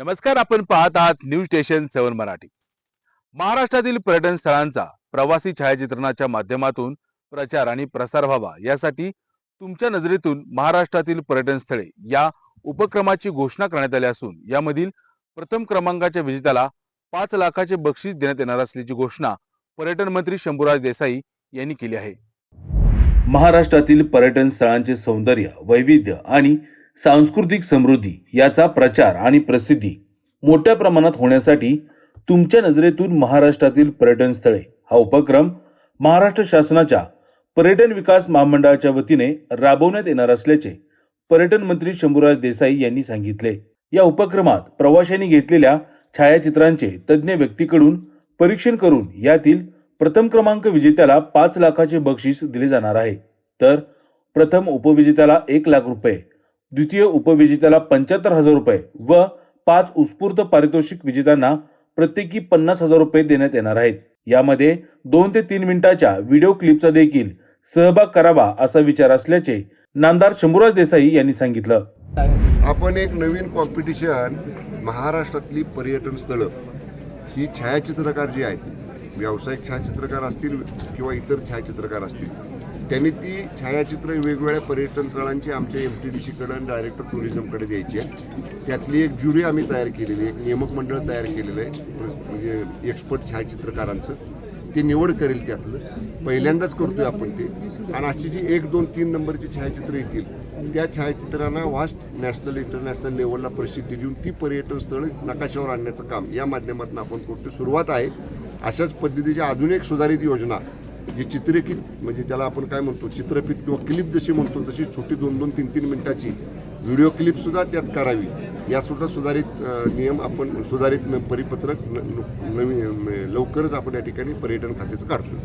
नमस्कार आपण पाहत आहात न्यूज स्टेशन सेवन मराठी. महाराष्ट्रातील पर्यटन स्थळांचा प्रवासी छायाचित्रणाच्या माध्यमातून प्रचार आणि प्रसार व्हावा यासाठी तुमच्या नजरेतून महाराष्ट्रातील पर्यटन स्थळे या उपक्रमाची घोषणा करण्यात आली असून यामधील प्रथम क्रमांकाच्या विजेत्याला पाच लाखाचे बक्षीस देण्यात येणार असल्याची घोषणा पर्यटन मंत्री शंभूराज देसाई यांनी केली आहे. महाराष्ट्रातील पर्यटन स्थळांचे सौंदर्य वैविध्य आणि सांस्कृतिक समृद्धी याचा प्रचार आणि प्रसिद्धी मोठ्या प्रमाणात होण्यासाठी तुमच्या नजरेतून महाराष्ट्रातील पर्यटन स्थळे. हा उपक्रम महाराष्ट्र शासनाच्या पर्यटन विकास महामंडळाच्या वतीने राबवण्यात येणार असल्याचे पर्यटन मंत्री शंभूराज देसाई यांनी सांगितले. या उपक्रमात प्रवाशांनी घेतलेल्या छायाचित्रांचे तज्ज्ञ व्यक्तीकडून परीक्षण करून यातील प्रथम क्रमांक विजेत्याला पाच लाखाचे बक्षीस दिले जाणार आहे. तर प्रथम उपविजेत्याला एक लाख रुपये द्वितीय उपविजेत्याला पंच्याहत्तर हजार रुपये व पाच उत्स्फूर्त पारितोषिक विजेत्यांना प्रत्येकी पन्नास हजार रुपये देण्यात येणार आहेत. यामध्ये दोन ते तीन मिनिटाच्या व्हिडिओ क्लिपचा देखील सहभाग करावा असा विचार असल्याचे नामदार शंभूराज देसाई यांनी सांगितलं. आपण एक नवीन कॉम्पिटिशन महाराष्ट्रातली पर्यटन स्थळं ही छायाचित्रकार जी आहेत व्यावसायिक छायाचित्रकार असतील किंवा इतर छायाचित्रकार असतील त्यांनी ती छायाचित्र वेगवेगळ्या पर्यटन स्थळांची आमच्या एम टी डी सीकडं आणि डायरेक्टर टुरिझमकडे द्यायची आहे. त्यातली एक ज्युरी आम्ही तयार केलेली आहे एक नियमक मंडळ तयार केलेलं आहे म्हणजे एक्सपर्ट छायाचित्रकारांचं. ते निवड करेल त्यातलं. पहिल्यांदाच करतोय आपण ते. आणि अशी जी एक दोन तीन नंबरची छायाचित्र येतील त्या छायाचित्रांना वास्ट नॅशनल इंटरनॅशनल लेवलला प्रसिद्धी देऊन ती पर्यटन स्थळ नकाशावर आणण्याचं काम या माध्यमातून आपण करतो सुरुवात आहे अशाच पद्धतीची अजून एक सुधारित योजना जी चित्रकित म्हणजे त्याला आपण काय म्हणतो चित्रफित किंवा क्लिप जशी म्हणतो तशी छोटी दोन दोन तीन तीन मिनिटाची व्हिडिओ क्लिपसुद्धा त्यात करावी. यासुद्धा सुधारित नियम आपण सुधारित परिपत्रक नवीन लवकरच आपण या ठिकाणी पर्यटन खात्याचं काढतो.